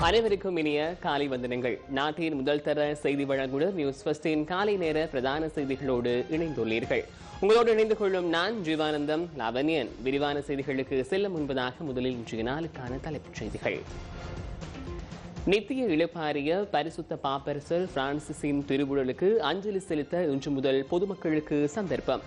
அனைவருக்கும் இனிய காலை வந்தனங்கள். நாட்டின் முதல் தர செய்தி வழங்குனர் நியூஸ் ஃபர்ஸ்டின் காலை நேர பிரதான செய்திகளோடு இணைந்துள்ளீர்கள். உங்களோடு இணைந்து கொள்ளும் நான் ஜீவானந்தம் லாவண்யன். விரிவான செய்திகளுக்கு செல்ல முன்பதாக முதலில் இன்றைய நாளுக்கான தலைப்புச் செய்திகள். நித்திய இழப்பாரிய பரிசுத்த பாப்பரசர் பிரான்சிஸின் திருவுடலுக்கு அஞ்சலி செலுத்த இன்று முதல் பொதுமக்களுக்கு சந்தர்ப்பம்.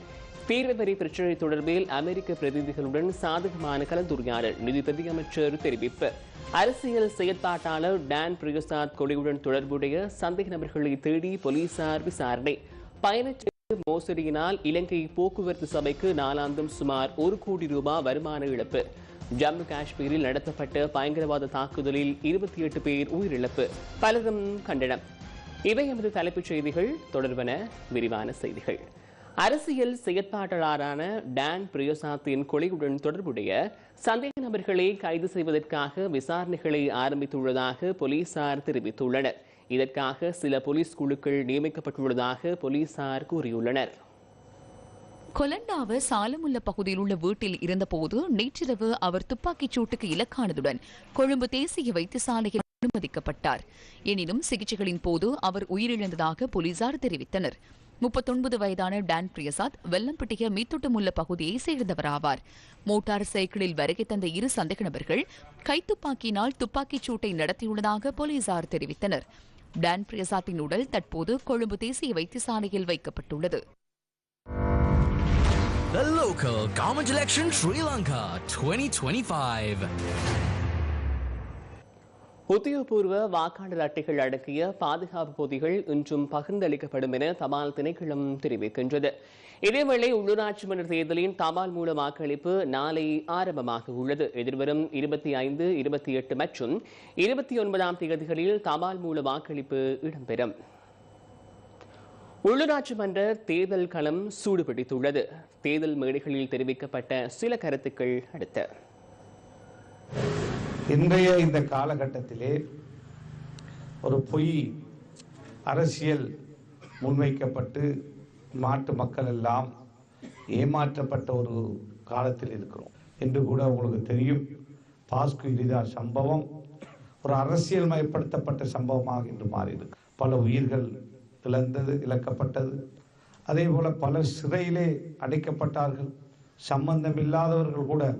தீர்வரி பிரச்சினை தொடர்பில் அமெரிக்க பிரதிநிதிகளுடன் சாதகமான கலந்துரையாடல் நிதிபதி அமைச்சர் தெரிவிப்பு. அரசியல் செயற்பாட்டாளர் டான் பிரியசாத் கொலையுடன் தொடர்புடைய சந்தேக நபர்களை தேடி போலீசார் விசாரணை. பயணச்சீட்டு மோசடியினால் இலங்கை போக்குவரத்து சபைக்கு நாளாந்தம் சுமார் ஒரு கோடி ரூபாய் வருமான இழப்பு. ஜம்மு காஷ்மீரில் நடத்தப்பட்ட பயங்கரவாத தாக்குதலில் இருபத்தி எட்டு பேர் உயிரிழப்பு. பலரும் கண்டனம். இவை எமது தலைப்புச் செய்திகள். தொடர்பன விரிவான செய்திகள். அரசியல் செயற்பாட்டாளரான டான் பிரியோசாத்தின் கொலையுடன் தொடர்புடைய சந்தேக நபர்களை கைது செய்வதற்காக விசாரணைகளை ஆரம்பித்துள்ளதாக போலீசார் தெரிவித்துள்ளனர். இதற்காக சில போலீஸ் குழுக்கள் நியமிக்கப்பட்டுள்ளதாக போலீசார் கூறியுள்ளனர். கொலண்டாவ சாலமுல்ல பகுதியில் உள்ள வீட்டில் இருந்தபோது நேற்றிரவு அவர் துப்பாக்கிச் சூட்டுக்கு இலக்கானதுடன் கொழும்பு தேசிய வைத்தியசாலையில் அனுமதிக்கப்பட்டார். எனினும் சிகிச்சைகளின் போது அவர் உயிரிழந்ததாக போலீசார் தெரிவித்தனர். முப்பத்தொன்பது வயதான டான் பிரியசாத் வெள்ளம்பட்டிய மீத்தொட்டமுள்ள பகுதியை சேர்ந்தவராவார். மோட்டார் சைக்கிளில் வருகை தந்த இரு சந்தேக நபர்கள் கைத்துப்பாக்கியினால் துப்பாக்கிச் சூட்டை நடத்தியுள்ளதாக போலீசார் தெரிவித்தனர். டான் பிரியசாத்தின் உடல் தற்போது கொழும்பு தேசிய வைத்தியசாலையில் வைக்கப்பட்டுள்ளது. The local government election Sri Lanka 2025. உத்தியோகபூர்வ வாக்காளர் அட்டைகள் அடக்கிய பாதுகாப்பு பொதிகள் இன்றும் பகிர்ந்தளிக்கப்படும் என தபால் திணைக்களம் தெரிவிக்கின்றது. இதேவேளை உள்ளூராட்சி மன்ற தேர்தலின் தபால் மூல வாக்களிப்பு நாளை ஆரம்பமாக உள்ளது. எதிர்வரும் இருபத்தி ஐந்து இருபத்தி எட்டு மற்றும் இருபத்தி ஒன்பதாம் தேதிகளில் தபால் மூல வாக்களிப்பு இடம்பெறும். உள்ளூராட்சி மன்ற தேர்தல் களம் சூடுபிடித்துள்ளது. தேர்தல் மேடைகளில் தெரிவிக்கப்பட்ட சில கருத்துக்கள் அடுத்து. இன்றைய இந்த காலகட்டத்திலே ஒரு பொய் அரசியல் முன்வைக்கப்பட்டு நாட்டு மக்கள் எல்லாம் ஏமாற்றப்பட்ட ஒரு காலத்தில் இருக்கிறோம். என்று கூட உங்களுக்கு தெரியும். பாஸ்கு இரிதா சம்பவம் ஒரு அரசியல் மயப்படுத்தப்பட்ட சம்பவமாக இன்று மாறியிருக்கு. பல உயிர்கள் இழந்தது இழக்கப்பட்டது. அதே போல பலர் சிறையிலே அடைக்கப்பட்டார்கள். சம்பந்தமில்லாதவர்கள் கூட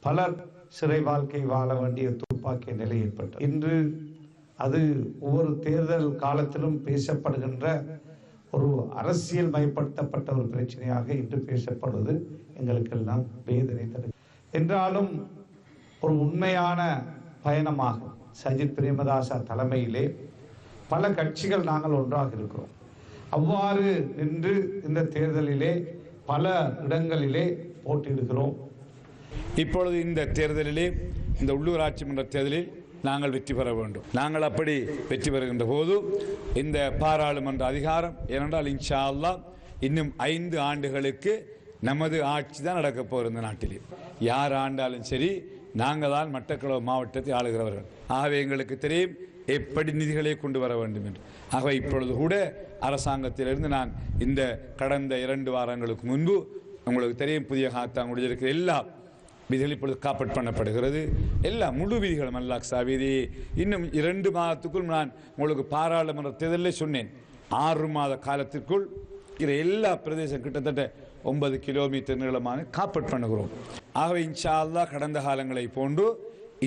பலர் சிறை வாழ்க்கை வாழ வேண்டிய துப்பாக்கிய நிலை ஏற்பட்டது. இன்று அது ஒவ்வொரு தேர்தல் காலத்திலும் பேசப்படுகின்ற ஒரு அரசியல் மயப்படுத்தப்பட்ட ஒரு பிரச்சனையாக இன்று பேசப்படுவது எங்களுக்கெல்லாம் வேதனை தரு என்றாலும் ஒரு உண்மையான பயணமாக சஜித் பிரேமதாசா தலைமையிலே பல கட்சிகள் நாங்கள் ஒன்றாக இருக்கிறோம். அவ்வாறு நின்று இந்த தேர்தலிலே பல இடங்களிலே போட்டியிடுகிறோம். இப்பொழுது இந்த தேர்தலிலே இந்த உள்ளூராட்சி மன்ற தேர்தலில் நாங்கள் வெற்றி பெற வேண்டும். நாங்கள் அப்படி வெற்றி பெறுகின்ற போது இந்த பாராளுமன்ற அதிகாரம் ஏனென்றால் இன்ஷா அல்லா இன்னும் ஐந்து ஆண்டுகளுக்கு நமது ஆட்சி தான் நடக்கப் போகிற இந்த நாட்டிலே. யார் ஆண்டாலும் சரி நாங்கள் தான் மட்டக்களவு மாவட்டத்தை ஆளுகிறவர்கள். ஆகவே எங்களுக்கு தெரியும் எப்படி நிதிகளை கொண்டு வர வேண்டும் என்று. ஆகவே இப்பொழுது கூட அரசாங்கத்திலிருந்து நான் இந்த கடந்த இரண்டு வாரங்களுக்கு முன்பு உங்களுக்கு தெரியும் புதிய ஹாத்தா முடிஞ்சிருக்கிற எல்லா விதிகள் இப்பொழுது காப்பட் பண்ணப்படுகிறது. எல்லா முழு விதிகளும் அல்லாக்ஸா விதி இன்னும் இரண்டு மாதத்துக்குள் நான் உங்களுக்கு பாராளுமன்ற தேர்தலில் சொன்னேன். ஆறு மாத காலத்திற்குள் இது எல்லா பிரதேசம் கிட்டத்தட்ட ஒன்பது கிலோமீட்டர் நீளமான காப்பட் பண்ணுகிறோம். ஆகவே இன்ஷா அல்லாஹ் கடந்த காலங்களை போன்று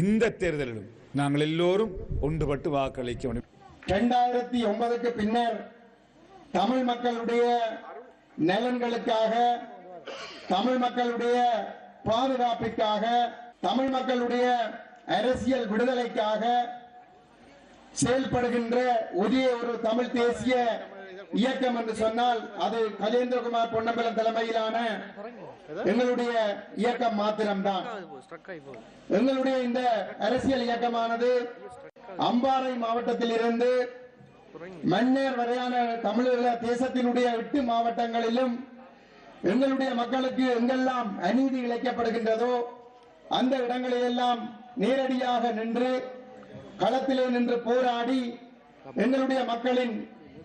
இந்த தேர்தலிலும் நாங்கள் எல்லோரும் ஒன்றுபட்டு வாக்களிக்க வேண்டும். இரண்டாயிரத்தி ஒன்பதுக்கு பின்னர் தமிழ் மக்களுடைய நலன்களுக்காக தமிழ் மக்களுடைய பாதுகாப்பிற்காக தமிழ் மக்களுடைய அரசியல் விடுதலைக்காக செயல்படுகின்ற உரிய ஒரு தமிழ் தேசிய இயக்கம் என்று சொன்னால் அது கஜேந்திரகுமார் பொன்னம்பலம் தலைமையிலான எங்களுடைய இயக்கம் மாத்திரம்தான். எங்களுடைய இந்த அரசியல் இயக்கமானது அம்பாறை மாவட்டத்தில் இருந்து மன்னர் வரையான தமிழக தேசத்தினுடைய எட்டு மாவட்டங்களிலும் எங்களுடைய மக்களுக்கு எங்கெல்லாம் அநீதி இழைக்கப்படுகின்றதோ அந்த இடங்களிலெல்லாம் நேரடியாக நின்று களத்திலே நின்று போராடி எங்களுடைய மக்களின்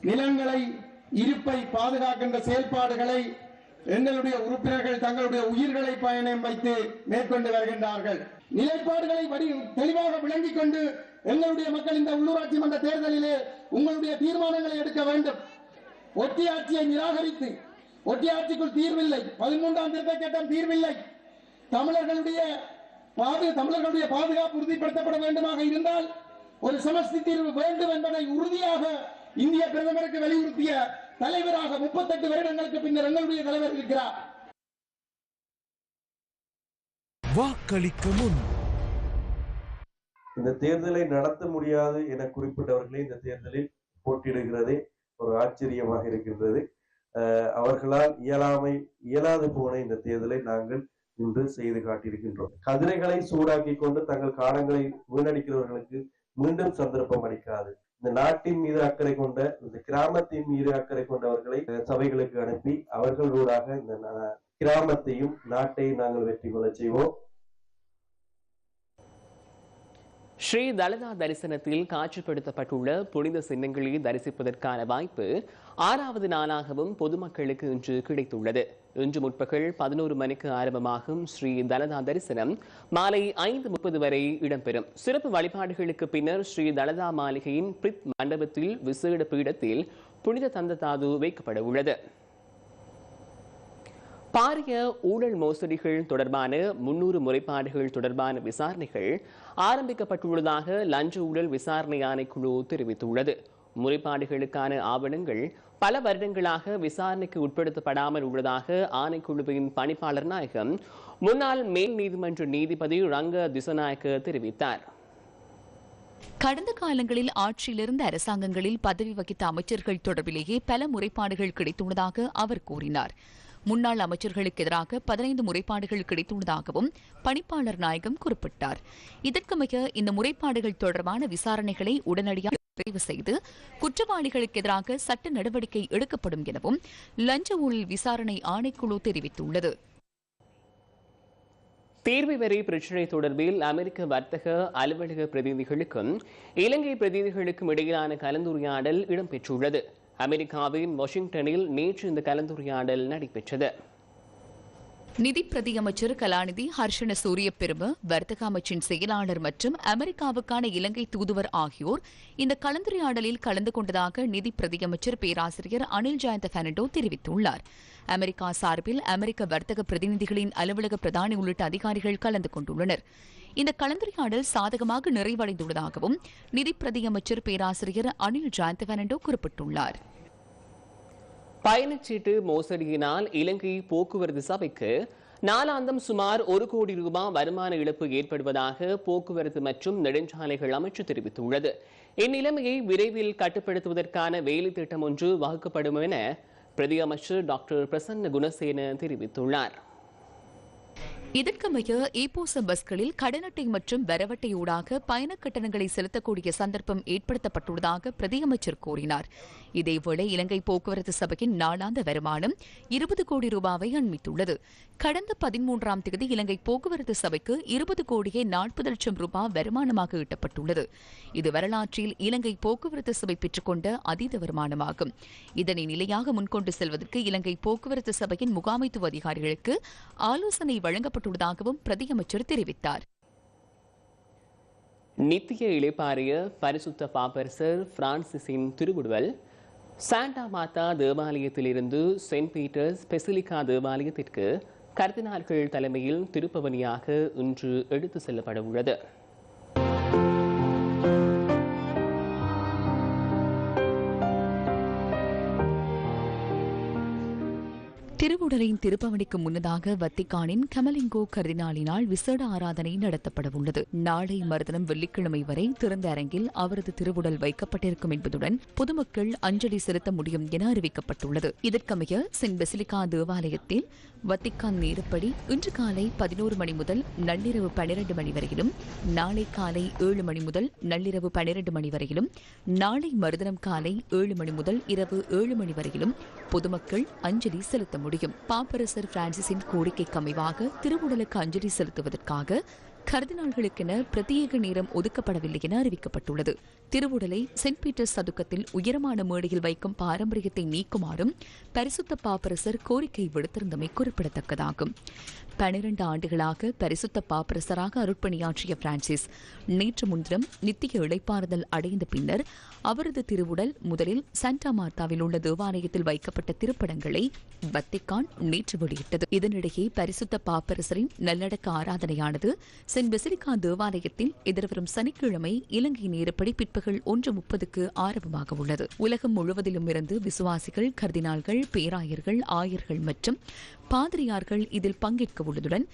நிலங்களை இருப்பை பாதுகாக்கின்ற செயல்பாடுகளை எங்களுடைய உறுப்பினர்கள் தங்களுடைய உயிர்களை பயணம் வைத்து மேற்கொண்டு வருகின்றார்கள். நிலைப்பாடுகளை வடி தெளிவாக விளங்கிக் கொண்டு எங்களுடைய மக்கள் இந்த உள்ளூராட்சி மன்ற தேர்தலிலே உங்களுடைய தீர்மானங்களை எடுக்க வேண்டும். ஒட்டியாட்சியை நிராகரித்து ஒட்டியாட்சிக்குள் தீர்வில்லை. பதிமூன்றாம் திருத்த சட்டம் தீர்வில்லை. தமிழர்களுடைய பாது தமிழர்களுடைய பாதுகாப்பு உறுதிப்படுத்தப்பட வேண்டுமாக இருந்தால் ஒரு சமஸ்தி தீர்வு வேண்டும் என்பதை உறுதியாக இந்திய பிரதமருக்கு வலியுறுத்திய தலைவராக முப்பத்தெட்டு வருடங்களுக்கு பின்னர் எங்களுடைய தலைவர் இருக்கிறார். வாக்களிக்க முன். இந்த தேர்தலை நடத்த முடியாது என குறிப்பிட்டவர்களே இந்த தேர்தலில் போட்டியிடுகிறதே ஒரு ஆச்சரியமாக இருக்கின்றது. அவர்களால் இயலாமை இயலாது போன இந்த தேர்தலை நாங்கள் இன்று செய்து காட்டியிருக்கின்றோம். கதிரைகளை சூடாக்கி கொண்டு தங்கள் காலங்களை வீணடிக்கிறவர்களுக்கு மீண்டும் சந்தர்ப்பம் அளிக்காது. இந்த நாட்டின் மீது அக்கறை கொண்ட இந்த கிராமத்தின் மீது அக்கறை கொண்டவர்களை சபைகளுக்கு அனுப்பி அவர்களூடாக இந்த கிராமத்தையும் நாட்டையும் நாங்கள் வெற்றி கொள்ள செய்வோம். ஸ்ரீ தலதா தரிசனத்தில் காட்சிப்படுத்தப்பட்டுள்ள புனித சின்னங்களை தரிசிப்பதற்கான வாய்ப்பு ஆறாவது நாளாகவும் பொதுமக்களுக்கு இன்று கிடைத்துள்ளது. இன்று முற்பகல் பதினோரு மணிக்கு ஆரம்பமாகும் ஸ்ரீ தலதா தரிசனம். மாலை ஐந்து முப்பது வரை இடம்பெறும். சிறப்பு வழிபாடுகளுக்கு பின்னர் ஸ்ரீ தலதா மாளிகையின் பிரித் மண்டபத்தில் விசேட பீடத்தில் புனித தந்த தாது வைக்கப்பட உள்ளது. பாரிய ஊழல் மோசடிகள் தொடர்பான முன்னூறு முறைப்பாடுகள் தொடர்பான விசாரணைகள் ஆரம்பிக்கப்பட்டுள்ளதாக லஞ்ச ஊழல் விசாரணை ஆணைக்குழு தெரிவித்துள்ளது. முறைப்பாடுகளுக்கான ஆவணங்கள் பல வருடங்களாக விசாரணைக்கு உட்படுத்தப்படாமல் உள்ளதாக ஆணைக்குழுவின் பணிப்பாளர் நாயகம் முன்னாள் மேல் நீதிமன்ற நீதிபதி ரங்க திசநாயக்க தெரிவித்தார். கடந்த காலங்களில் ஆட்சியிலிருந்து அரசாங்கங்களில் பதவி வகித்த அமைச்சர்கள் தொடர்பிலேயே பல முறைப்பாடுகள் கிடைத்துள்ளதாக அவர் கூறினார். முன்னாள் அமைச்சர்களுக்கு எதிராக பதினைந்து முறைப்பாடுகள் கிடைத்துள்ளதாகவும் பணிப்பாளர் நாயகம் குறிப்பிட்டார். இதற்கமைய இந்த முறைப்பாடுகள் தொடர்பான விசாரணைகளை உடனடியாக நிறைவு செய்து குற்றவாளிகளுக்கு எதிராக சட்ட நடவடிக்கை எடுக்கப்படும் எனவும் லஞ்ச ஊழல் விசாரணை ஆணைக்குழு தெரிவித்துள்ளது. தீர்வு வரி பிரச்சினை தொடர்பில் அமெரிக்க வர்த்தக அலுவலக பிரதிநிதிகளுக்கும் இலங்கை பிரதிநிதிகளுக்கும் இடையிலான கலந்துரையாடல் இடம்பெற்றுள்ளது. அமெரிக்காவின் வாஷிங்டனில் நேற்று இந்த கலந்துரையாடல் நடைபெற்றது. நிதி பிரதி அமைச்சர் கலாநிதி ஹர்ஷன சூரிய பெரும வர்த்தக அமைச்சின் செயலாளர் மற்றும் அமெரிக்காவுக்கான இலங்கை தூதுவர் ஆகியோர் இந்த கலந்துரையாடலில் கலந்து கொண்டதாக நிதி பிரதி அமைச்சர் பேராசிரியர் அனில் ஜெயந்த பெர்னாண்டோ தெரிவித்துள்ளார். அமெரிக்கா சார்பில் அமெரிக்க வர்த்தக பிரதிநிதிகளின் அலுவலக பிரதானி உள்ளிட்ட அதிகாரிகள் கலந்து கொண்டுள்ளனர். இந்த கலந்துரையாடல் சாதகமாக நிறைவடைந்துள்ளதாகவும் நிதி பிரதி அமைச்சர் பேராசிரியர் அனில் ஜெயந்த குறிப்பிட்டுள்ளார். பயணச்சீட்டு மோசடியினால் இலங்கை போக்குவரத்து சபைக்கு நாளாந்தம் சுமார் ஒரு கோடி ரூபாய் வருமான இழப்பு ஏற்படுவதாக போக்குவரத்து மற்றும் நெடுஞ்சாலைகள் அமைச்சு தெரிவித்துள்ளது. இந்நிலைமையை விரைவில் கட்டுப்படுத்துவதற்கான வேலை திட்டம் ஒன்று வகுக்கப்படும் என பிரதி அமைச்சர் டாக்டர் பிரசன்ன குணசேன தெரிவித்துள்ளார். இதற்கமைய இபோச பஸ்களில் கடனட்டை மற்றும் வரவட்டை ஊடாக பயண கட்டணங்களை செலுத்தக்கூடிய சந்தர்ப்பம் ஏற்படுத்தப்பட்டுள்ளதாக பிரதியமைச்சர் கூறினார். இதேவேளை இலங்கை போக்குவரத்து சபையின் நாளாந்த வருமானம் இருபது கோடி ரூபாவை அண்மித்துள்ளது. கடந்த பதிமூன்றாம் தேதி இலங்கை போக்குவரத்து சபைக்கு இருபது கோடியே நாற்பது லட்சம் ரூபாய் வருமானமாக ஈட்டப்பட்டுள்ளது. இது வரலாற்றில் இலங்கை போக்குவரத்து சபை பெற்றுக்கொண்ட அதீத வருமானமாகும். இதனை நிலையாக முன்கொண்டு செல்வதற்கு இலங்கை போக்குவரத்து சபையின் முகாமைத்துவ அதிகாரிகளுக்கு ஆலோசனை வழங்கப்பட்டுள்ளதாகவும் பிரதியமைச்சர் தெரிவித்தார். நித்திய இளைப்பாரிய பரிசுத்த பாப்பரசர் பிரான்சிஸின் திருவுடுவல் சாண்டா மாதா தேவாலயத்திலிருந்து செயின்ட் பீட்டர்ஸ் பெசிலிகா தேவாலயத்திற்கு கர்தினார்கள் தலைமையில் திருப்பவனியாக இன்று எடுத்து செல்லப்பட உள்ளது திருவுடலின் திருப்பவனிக்கு முன்னதாக வத்திக்கானின் கமலிங்கோ கர்தினாலினால் விசேட ஆராதனை நடத்தப்படவுள்ளது. நாளை மறுதினம் வெள்ளிக்கிழமை வரை திறந்த அரங்கில் அவரது திருவுடல் வைக்கப்பட்டிருக்கும் என்பதுடன் பொதுமக்கள் அஞ்சலி செலுத்த முடியும் என அறிவிக்கப்பட்டுள்ளது. இதற்கமைய சென்ட் பெசிலிகா தேவாலயத்தில் வத்திக்கான் நேரப்படி இன்று காலை பதினோரு மணி முதல் நள்ளிரவு பனிரெண்டு மணி வரையிலும் நாளை காலை ஏழு மணி முதல் நள்ளிரவு பனிரெண்டு மணி வரையிலும் நாளை மறுதினம் காலை ஏழு மணி முதல் இரவு ஏழு மணி வரையிலும் பொதுமக்கள் அஞ்சலி செலுத்த முடியும். பாப்பரசர் பிரான்சிஸின் கோரிக்கை கமைவாக திருவுடலுக்கு அஞ்சலி செலுத்துவதற்காக கர்தினால்களுக்கென பிரத்யேக நேரம் ஒதுக்கப்படவில்லை என அறிவிக்கப்பட்டுள்ளது. திருவுடலை செயின்ட் பீட்டர்ஸ் சதுக்கத்தில் உயரமான மேடையில் வைக்கும் பாரம்பரியத்தை நீக்குமாறும் பரிசுத்த பாப்பரசர் கோரிக்கை விடுத்திருந்தமை குறிப்பிடத்தக்கதாகும். பனிரெண்டு ஆண்டுகளாக பரிசுத்த பாப்பரசராக அருட்பணியாற்றிய பிரான்சிஸ் நேற்று முன்தினம் நித்திய இளைப்பாறுதல் அடைந்த பின்னர் அவரது திருவுடல் முதலில் சாண்டா மார்த்தாவில் உள்ள தேவாலயத்தில் வைக்கப்பட்ட திருப்படங்களை வத்திக்கான் நேற்று வெளியிட்டது. இதனிடையே பரிசுத்த பாப்பரசரின் நல்லடக்க ஆராதனையானது சென்ட் பெசிலிகா தேவாலயத்தில் எதிர்வரும் சனிக்கிழமை இலங்கை நேரப்படி பிற்பகல் ஒன்று முப்பதுக்கு ஆரம்பமாக உள்ளது. உலகம் முழுவதிலும் இருந்து விசுவாசிகள் கர்தினால்கள் பேராயர்கள் ஆயர்கள் மற்றும் பாதிரியார்கள் இதில் பங்கேற்க உள்ளதுடன்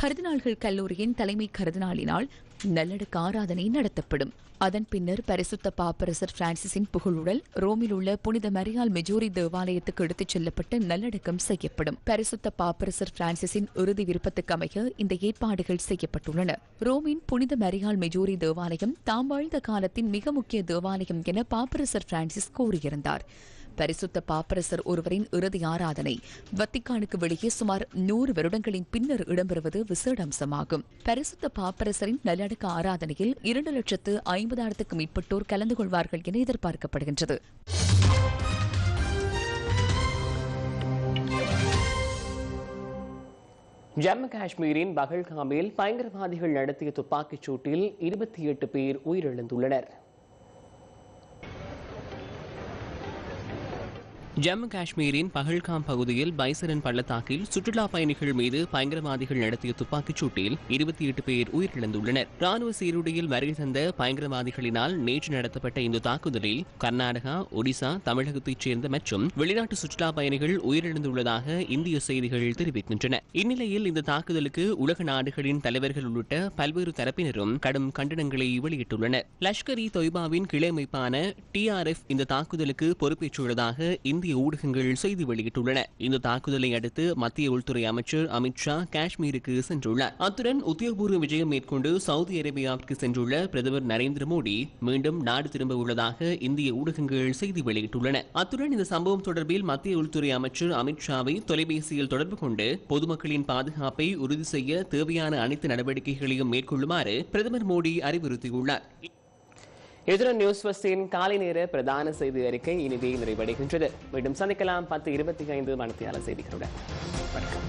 கருதினாள்கள் கல்லூரியின் தலைமை கருதினாளினால் நல்லடக்க ஆராதனை நடத்தப்படும். அதன் பின்னர் பரிசுத்த பாப்பரசர் பிரான்சிஸின் புகழுடல் ரோமில் உள்ள புனித மரியால் மெஜோரி தேவாலயத்துக்கு எடுத்துச் செல்லப்பட்டு நல்லடக்கம் செய்யப்படும். பரிசுத்த பாப்பரசர் பிரான்சிஸின் இறுதி விருப்பத்துக்கு அமைய இந்த ஏற்பாடுகள் செய்யப்பட்டுள்ளன. ரோமின் புனித மரியால் மெஜோரி தேவாலயம் தாம் வாழ்ந்த காலத்தின் மிக முக்கிய தேவாலயம் என பாப்பரசர் பிரான்சிஸ் கூறியிருந்தார். பரிசுத்த பாப்பரசர் ஒருவரின் இறுதி ஆராதனை. வத்திக்கானுக்கு வெளியே சுமார் நூறு வருடங்களின் பின்னர் இடம்பெறுவது விசேட அம்சமாகும். பரிசுத்த பாப்பரசரின் நல்லடக்க ஆராதனையில் இரண்டு லட்சத்து ஐம்பதாயிரத்துக்கும் மேற்பட்டோர் கலந்து கொள்வார்கள் என எதிர்பார்க்கப்படுகின்றது. ஜம்மு காஷ்மீரின் பகல்காமில் பயங்கரவாதிகள் நடத்திய துப்பாக்கிச் சூட்டில் இருபத்தி எட்டு பேர் உயிரிழந்துள்ளனர். ஜம்மு காஷ்மீரின் பகல்காம் பகுதியில் பைசரன் பள்ளத்தாக்கில் சுற்றுலா பயணிகள் மீது பயங்கரவாதிகள் நடத்திய துப்பாக்கிச் சூட்டில் இருபத்தி எட்டு பேர் உயிரிழந்துள்ளனர். ராணுவ சீருடையில் வருகை தந்த பயங்கரவாதிகளினால் நேற்று நடத்தப்பட்ட இந்த தாக்குதலில் கர்நாடகா ஒடிசா தமிழகத்தைச் சேர்ந்த மற்றும் வெளிநாட்டு சுற்றுலா பயணிகள் உயிரிழந்துள்ளதாக இந்திய செய்திகள் தெரிவிக்கின்றன. இந்நிலையில் இந்த தாக்குதலுக்கு உலக நாடுகளின் தலைவர்கள் உள்ளிட்ட பல்வேறு தரப்பினரும் கடும் கண்டனங்களை வெளியிட்டுள்ளனர். லஷ்கர் இ தொய்பாவின் கிளை அமைப்பான டிஆர்எஃப் இந்த தாக்குதலுக்கு பொறுப்பேற்றுள்ளதாக இந்திய ஊடகங்கள் செய்தி வெளியிட்டுள்ளன. இந்த தாக்குதலை அடுத்து மத்திய உள்துறை அமைச்சர் அமித்ஷா காஷ்மீருக்கு சென்றுள்ளார். அத்துடன் உத்தியோகபூர்வ விஜயம் மேற்கொண்டு சவுதி அரேபியாவிற்கு சென்றுள்ள பிரதமர் நரேந்திர மோடி மீண்டும் நாடு திரும்ப உள்ளதாக இந்திய ஊடகங்கள் செய்தி வெளியிட்டுள்ளன. அத்துடன் இந்த சம்பவம் தொடர்பில் மத்திய உள்துறை அமைச்சர் அமித்ஷாவை தொலைபேசியில் தொடர்பு கொண்டு பொதுமக்களின் பாதுகாப்பை உறுதி செய்ய தேவையான அனைத்து நடவடிக்கைகளையும் மேற்கொள்ளுமாறு பிரதமர் மோடி அறிவுறுத்தியுள்ளார். எதிரன் நியூஸ் ஃபஸ்டின் காலை நேர பிரதான செய்தி அறிக்கை இனிதே நிறைவடைகின்றது. மீண்டும் சந்திக்கலாம். பத்து இருபத்தி ஐந்து மணித்தியால செய்திகளுடன். வணக்கம்.